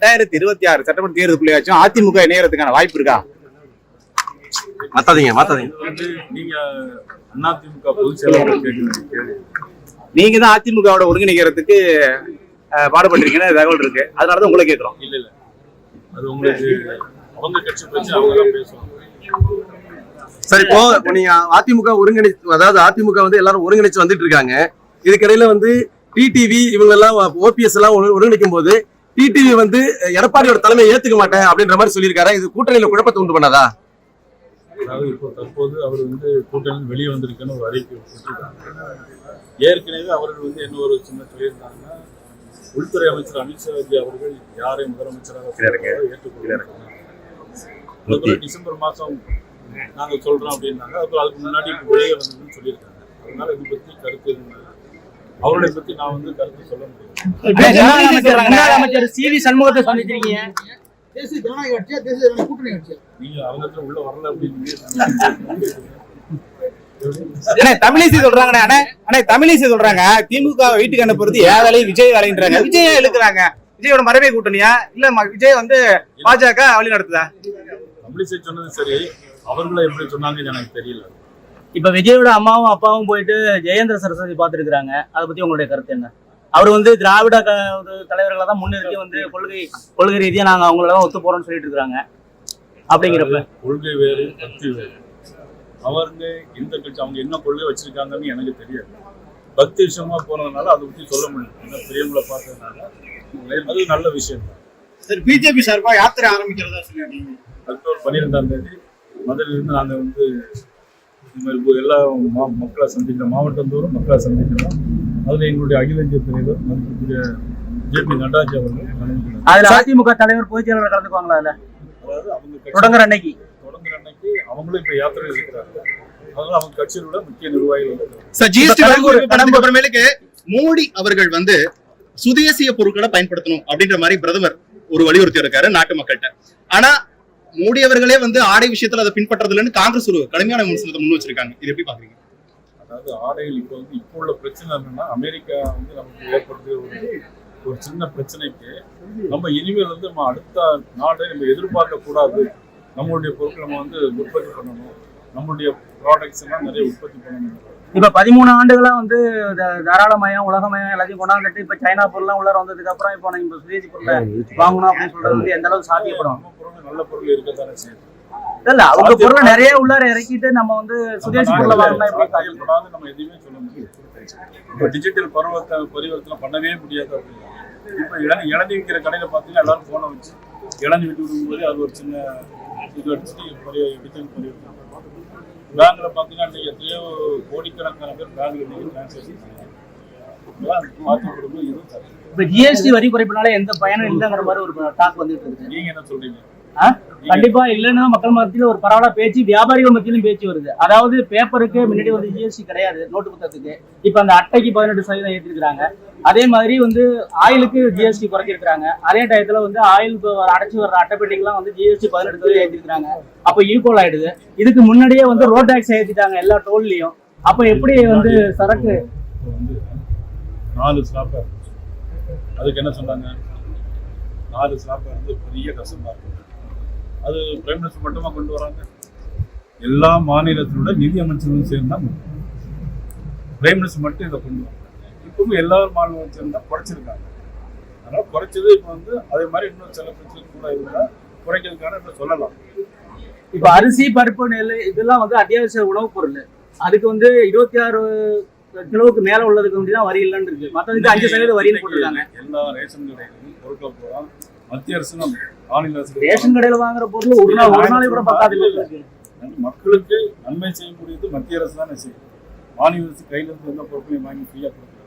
ரெண்டாயிரத்தி இருபத்தி ஆறு சட்டமன்ற தேர்தலுக்குள்ளேயாச்சும் அதிமுக இணையறதுக்கான வாய்ப்பு இருக்கா? மாத்தாதீங்க மாத்தாதீங்க. நீங்க அதிமுக பொதுச் செயலாளர் கேட்கிற கேள்வி நீங்க தான் அதிமுகவோட ஒருங்கிணைக்கிறதுக்கு அஹ், பாடுபட்டிருக்கீங்கன்னு தகவல் இருக்கு. அதனாலதான் உங்களை கேட்கிறோம் இல்ல இல்ல. அது உங்களுக்கு அவங்க கட்சி பிரச்சனை அவங்க தான் பேசுவாங்க. சரி இப்போ நீங்க அதிமுக ஒருங்கிணைச்சு அதாவது அதிமுக வந்து எல்லாரும் ஒருங்கிணைச்சு வந்துட்டு இருக்காங்க. இதுக்கிடையில வந்து டிடிவி இவங்க எல்லாம் ஓபிஎஸ் எல்லாம் ஒரு- ஒருங்கிணைக்கும் போது டிடிவி வந்து எடப்பாடியோட தலைமையை ஏத்துக்க மாட்டேன் அப்படின்ற மாதிரி சொல்லியிருக்காரு. இது கூட்டணியில குழப்பத்தை உண்டு பண்ணாதா? அதாவது இப்போ தற்போது அவர் வந்து கூட்டணி வெளியே வந்திருக்குன்னு ஒரு அறிக்கை கொடுத்துருக்காங்க ஏற்கனவே அவர்கள் வந்து என்ன ஒரு சின்ன சொல்லியிருந்தாங்கன்னா உள்துறை அமைச்சர் அமித்ஷாஜி அவர்கள் யாரை முதலமைச்சராக ஏற்றுக்கொள்கிறாங்க அதுக்கப்புறம் டிசம்பர் மாசம் நாங்க சொல்றோம் அப்படின்னாங்க. அப்புறம் அதுக்கு முன்னாடி வெளியே வந்ததுன்னு சொல்லியிருக்காங்க. அதனால இது பத்தி கருத்து எதுவும் அவருடைய பத்தி நான் வந்து கருத்து சொல்ல முடியாது. முன்னாள் அமைச்சர் சி வி சண்முகத்தை சந்திச்சிருக்கீங்க. தேசிய ஜனநாயக கட்சியா தேசிய ஜனநாயக கூட்டணி கட்சியா? நீங்க அவங்க உள்ள வரல அப்படின்னு அண்ணே தமிழிசை சொல்றாங்கண்ணே அண்ணே அண்ணே தமிழிசை சொல்றாங்க. திமுக வீட்டுக்கு அனுப்புறது வேலை விஜய் வேலைன்றாங்க. விஜய் ஏன் இழுக்கிறாங்க. விஜயோட மரபை கூட்டணியா? இல்ல விஜய் வந்து பாஜக வழி நடத்துதா? தமிழிசை சொன்னது சரி. அவர்களை எப்படி சொன்னாங்கன்னு எனக்கு தெரியல. இப்ப விஜயோட அம்மாவும் அப்பாவும் போயிட்டு ஜெயேந்திர சரஸ்வதி பார்த்திருக்கிறாங்க. அதை பத்தி உங்களுடைய கருத்து என்ன? அவர் வந்து திராவிட ஒரு தலைவர்களை தான் முன்னிறுத்தி வந்து கொள்கை கொள்கை ரீதியா நாங்க அவங்கள தான் ஒத்து போறோம்னு சொல்லிட்டு இருக்காங்க. அப்படிங்கிறப்ப? கொள்கை வேறு பக்தி வேறு. அவங்க எந்த கட்சி அவங்க என்ன கொள்கை வச்சிருக்காங்கன்னு எனக்கு தெரியாது. பக்தி விஷயமா போனதுனால அதை பத்தி சொல்ல முடியும் ஏன்னா பெரியவங்களை பார்த்ததுனால அது நல்ல விஷயம். தான் சரி பிஜேபி சார்பா யாத்திரை ஆரம்பிக்கிறதா சொல்லிருக்கீங்க அக்டோபர் பன்னிரெண்டாம் தேதி மதுரையிலிருந்து நாங்கள் வந்து இந்த மாதிரி எல்லா மா- மக்களை சந்திக்கிறோம் மாவட்டம் தோறும் மக்களை சந்திக்கிறோம். அதில் எங்களுடைய அகில இந்திய தலைவர் மதிப்புக்குரிய ஜேபி நட்டாஜி அவர்கள் கலந்துக்கிறார். அதுல அதிமுக தலைவர் பொதுச் செயலாளர் கலந்துக்குவாங்களா அதுல? அதாவது அவங்க தொடங்குற அன்னைக்கு. தொடங்குற அன்னைக்கு அவங்களும் இப்போ யாத்திரை இருக்கிறாங்க. அதனால அவங்க கட்சியோட முக்கிய நிர்வாகிகள் அப்புறமேலுக்கு மோடி அவர்கள் வந்து சுதேசிய பொருட்களை பயன்படுத்தணும் அப்படின்ற மாதிரி பிரதமர் ஒரு வலியுறுத்தி இருக்காரு நாட்டு மக்கள்கிட்ட. ஆனா மோடி அவர்களே வந்து ஆடை விஷயத்துல அதை பின்பற்றது இல்லைன்னு காங்கிரஸ் ஒரு கடுமையான விமர்சனத்தை முன் வச்சிருக்காங்க. இது எப்படி பாக்குறீங்க? அதாவது ஆடைகள் இப்போ வந்து இப்போ உள்ள பிரச்சனை என்னன்னா அமெரிக்கா வந்து நமக்கு ஏற்படுத்திய ஒரு ஒரு சின்ன பிரச்சனைக்கு நம்ம இனிமேல் வந்து நம்ம அடுத்த நாடை நம்ம எதிர்பார்க்க கூடாது. நம்மளுடைய பொருட்களை நம்ம வந்து உற்பத்தி பண்ணணும். நம்மளுடைய ப்ராடக்ட்ஸ் எல்லாம் நிறைய உற்பத்தி பண்ணணும். இப்ப பதிமூணு ஆண்டுகளா வந்து தாராளமயம் உலகமயம் எல்லாத்தையும் கொண்டாந்துட்டு இப்ப சைனா பொருள்லாம் உள்ளார வந்ததுக்கு அப்புறம் இப்போ நம்ம சுதேசி பொருளை வாங்கணும் அப்படின்னு சொல்றது வந்து எந்த அளவுக்கு சாத்தியப்படும்? பொருள் நல்ல பொருள் இருக்கத்தானே செய்யுது. இல்ல அவங்க பொருளை நிறைய உள்ளார இறக்கிட்டு நம்ம வந்து சுதேசி பொருளை வாங்கினா நம்ம எதுவுமே சொல்ல முடியாது. இப்போ டிஜிட்டல் பருவத்தை பரிவர்த்தனை பண்ணவே முடியாது அப்படின்னா. இப்போ இளநி இளநி விற்கிற கடையில் பார்த்தீங்கன்னா எல்லாரும் ஃபோனை வச்சு இளநி விட்டு விடும்போது அது ஒரு சின்ன இது அடிச்சுட்டு பரி டிஜிட்டல் பரிவர்த்தனை. பேங்க்ல பார்த்தீங்கன்னா இன்னைக்கு எத்தனையோ கோடிக்கணக்கான பேர் பேங்க்ல இன்னைக்கு டிரான்சாக்ஷன் சரி. இப்ப ஜிஎஸ்டி வரி குறைப்பினால எந்த பயனும் இல்லைங்கிற மாதிரி ஒரு டாக் வந்துட்டு இருக்கு. நீங்க என்ன சொல்றீங்க? கண்டிப்பா இல்லைன்னா மக்கள் மத்தியில ஒரு பரவாயில்ல பேச்சு வியாபாரிகள் மத்தியிலும் பேச்சு வருது. அதாவது பேப்பருக்கு முன்னாடி வந்து ஜிஎஸ்டி கிடையாது நோட்டு புத்தகத்துக்கு. இப்ப அந்த அட்டைக்கு பதினெட்டு சதவீதம் ஏற்றிருக்கிறாங்க அதே மாதிரி வந்து ஆயிலுக்கு ஜிஎஸ்டி குறைச்சிருக்காங்க அதே டயத்துல வந்து ஆயில் அடைச்சு வர்ற அட்டைப்பெட்டிக்கெல்லாம் வந்து ஜிஎஸ்டி பதினெட்டு சதவீதம் ஏற்றிருக்காங்க அப்ப ஈக்குவல் ஆயிடுது. இதுக்கு முன்னாடியே வந்து ரோட் டேக்ஸ் ஏற்றிட்டாங்க எல்லா டோல்லையும் அப்ப எப்படி வந்து சரக்கு? வந்து நாலு ஸ்லாப்பர் அதுக்கு என்ன சொன்னாங்க? நாலு ஸ்லாப்பர் வந்து பெரிய கஷ்டமா இருக்கு. அது பிரைம் மினிஸ்டர் மட்டுமா கொண்டு வராங்க? எல்லா மாநிலத்தினோட நிதி அமைச்சரும் சேர்ந்தா பிரைம் மினிஸ்டர் மட்டும் இதை கொண்டு வராங்க. இப்பவும் எல்லா மாநிலம் சேர்ந்தா குறைச்சிருக்காங்க. அதனால குறைச்சது இப்போ வந்து அதே மாதிரி இன்னும் சில பிரச்சனை கூட இருந்தா குறைக்கிறதுக்கான இப்போ சொல்லலாம். இப்ப அரிசி பருப்பு நெல் இதெல்லாம் வந்து அத்தியாவசிய உணவுப் பொருள். அதுக்கு வந்து இருபத்தி ஆறு கிலோவுக்கு மேல உள்ளதுக்கு வந்து தான் வரி இல்லைன்னு இருக்கு. மத்ததுக்கு அஞ்சு சதவீதம் வரின்னு போட்டிருக்காங்க. எல்லா ரேஷன் கடைகளிலும் பொருட்கள் பூரா மத்திய அரசு மாநில அரசு ரேஷன் கடையில வாங்குற பொருள் ஒரு நாள் ஒரு நாளைக்கு கூட பத்தாது. மக்களுக்கு நன்மை செய்யக்கூடியது மத்திய அரசு தானே செய்யும். மாநில அரசு கையில இருந்து எந்த பொருட்களையும் வாங்கி ஃப்ரீயா கொடுக்க